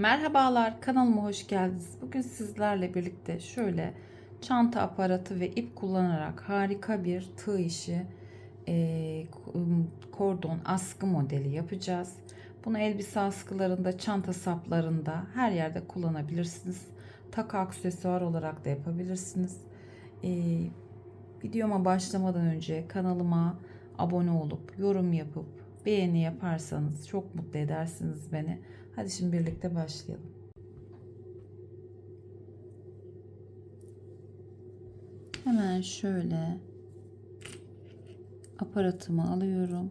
Merhabalar kanalıma hoş geldiniz. Bugün sizlerle birlikte şöyle çanta aparatı ve ip kullanarak harika bir tığ işi e, kordon askı modeli yapacağız. Bunu elbise askılarında, çanta saplarında her yerde kullanabilirsiniz. Takı aksesuar olarak da yapabilirsiniz. E, videoma başlamadan önce kanalıma abone olup yorum yapıp beğeni yaparsanız çok mutlu edersiniz beni. Hadi şimdi birlikte başlayalım. Hemen şöyle aparatımı alıyorum.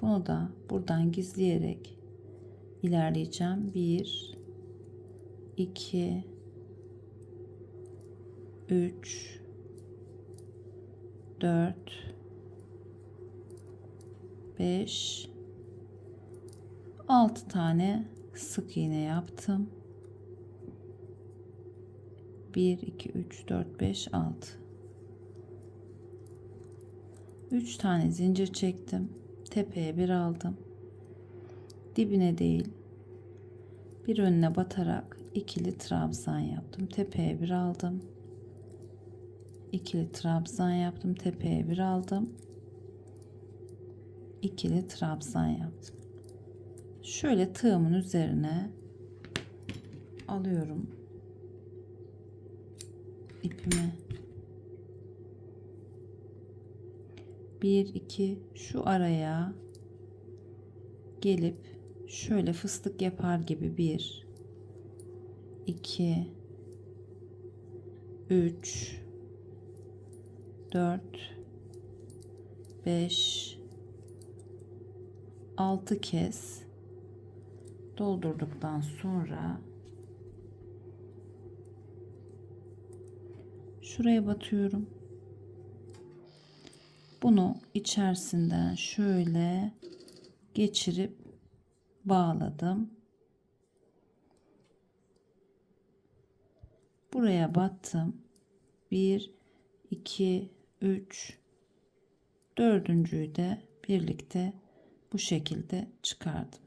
Bunu da buradan gizleyerek ilerleyeceğim. 1 2 3 4 5 6 tane sık iğne yaptım. 1 2 3 4 5 6 3 tane zincir çektim. Tepeye bir aldım. Dibine değil. Bir önüne batarak ikili trabzan yaptım. Tepeye bir aldım. İkili trabzan yaptım. Tepeye bir aldım. İkili trabzan yaptım. Şöyle tığımın üzerine alıyorum ipimi. 1 2 şu araya gelip şöyle fıstık yapar gibi 1 2 3 4 5 6 kez doldurduktan sonra şuraya batıyorum. Bunu içerisinden şöyle geçirip bağladım. Buraya battım. 1 2 3 dördüncüyü de birlikte bu şekilde çıkardım.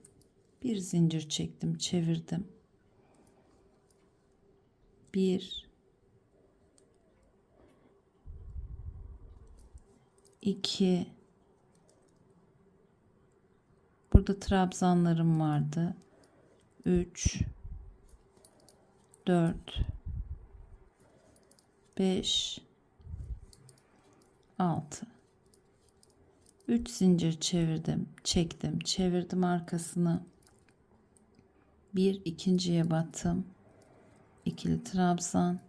Bir zincir çektim çevirdim. Bir. İki. Burada trabzanlarım vardı. Üç. Dört. Beş. Altı 3 zincir çevirdim, çektim, çevirdim arkasını. Bir ikinciye battım. İkili trabzan.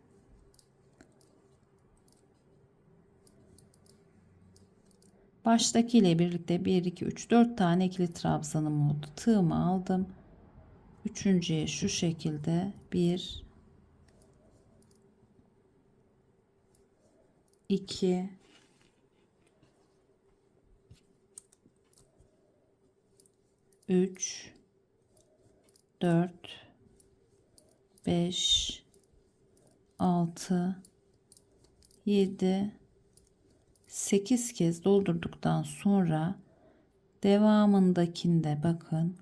Baştaki ile birlikte 1 2 3 4 tane ikili trabzanım oldu. Tığımı aldım. Üçüncüye şu şekilde 1 2 3 4 5 6 7 8 kez doldurduktan sonra devamındakinde bakın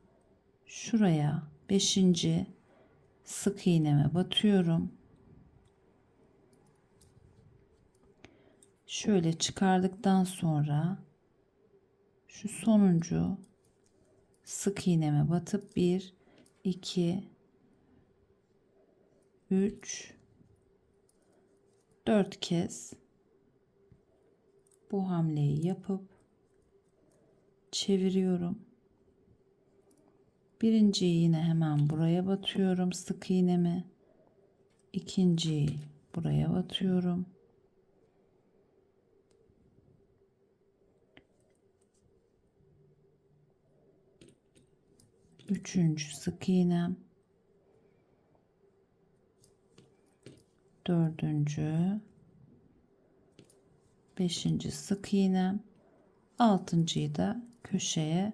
şuraya 5. sık iğneme batıyorum. Şöyle çıkardıktan sonra şu sonuncu sık iğneme batıp 1 2 3 4 kez bu hamleyi yapıp çeviriyorum. Birinciyi yine hemen buraya batıyorum sık iğnemi. İkinciyi buraya batıyorum. Üçüncü sık iğnem. Dördüncü. Beşinci sık iğnem. Altıncıyı da köşeye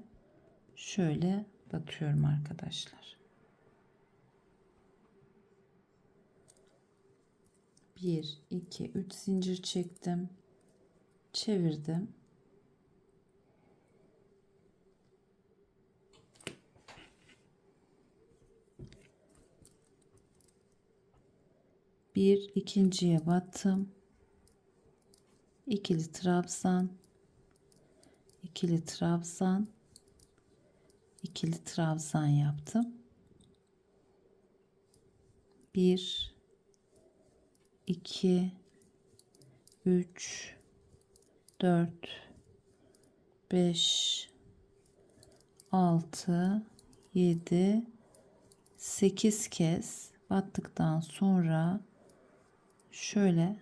şöyle batıyorum arkadaşlar. Bir, iki, üç zincir çektim. Çevirdim. Bir ikinciye battım. İkili trabzan. ikili trabzan. ikili trabzan yaptım. Bir, iki, üç, dört, beş, altı, yedi, sekiz kez battıktan sonra şöyle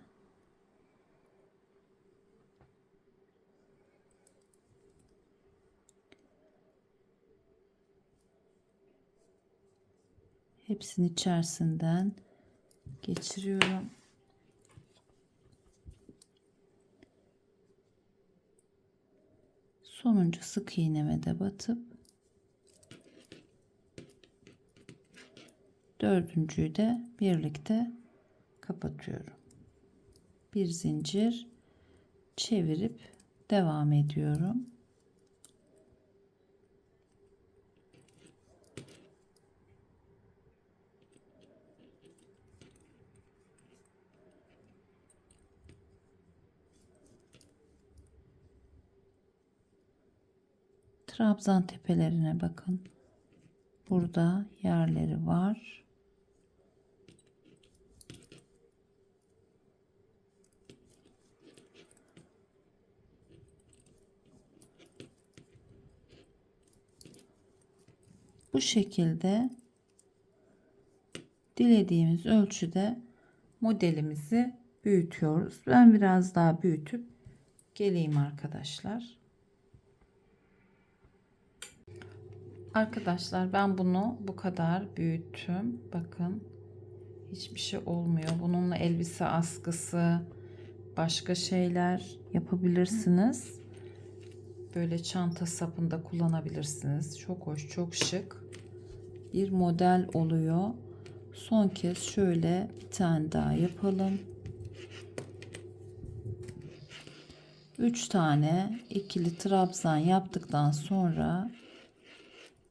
hepsini içerisinden geçiriyorum. Sonuncu sık iğneme de batıp dördüncüyü de birlikte kapatıyorum. Bir zincir çevirip devam ediyorum. Trabzan tepelerine bakın. Burada yerleri var. Bu şekilde dilediğimiz ölçüde modelimizi büyütüyoruz. Ben biraz daha büyütüp geleyim arkadaşlar. Arkadaşlar ben bunu bu kadar büyüttüm. Bakın hiçbir şey olmuyor. Bununla elbise askısı, başka şeyler yapabilirsiniz. Böyle çanta sapında kullanabilirsiniz. Çok hoş, çok şık bir model oluyor. Son kez şöyle bir tane daha yapalım. 3 tane ikili trabzan yaptıktan sonra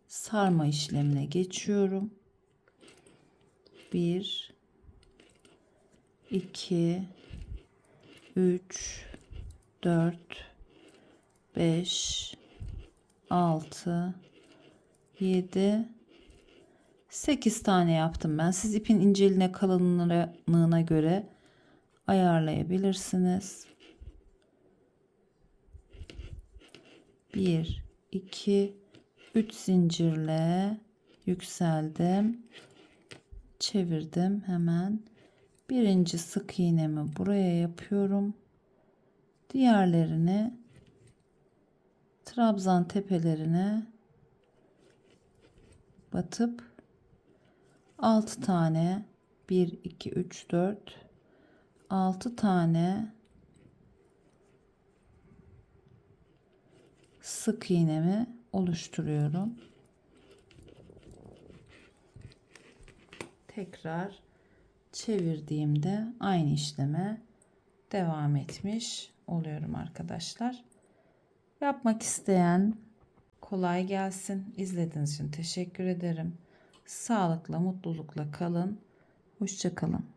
sarma işlemine geçiyorum. 1 2 3 4 5 6 7 8 tane yaptım ben. Siz ipin inceliğine kalınlığına göre ayarlayabilirsiniz. 1 2 3 zincirle yükseldim. Çevirdim hemen. Birinci sık iğnemi buraya yapıyorum. Diğerlerini trabzan tepelerine batıp 6 tane 1 2 3 4 6 tane sık iğnemi oluşturuyorum. Tekrar çevirdiğimde aynı işleme devam etmiş oluyorum arkadaşlar. Yapmak isteyen kolay gelsin. İzlediğiniz için teşekkür ederim. Sağlıkla, mutlulukla kalın. Hoşçakalın.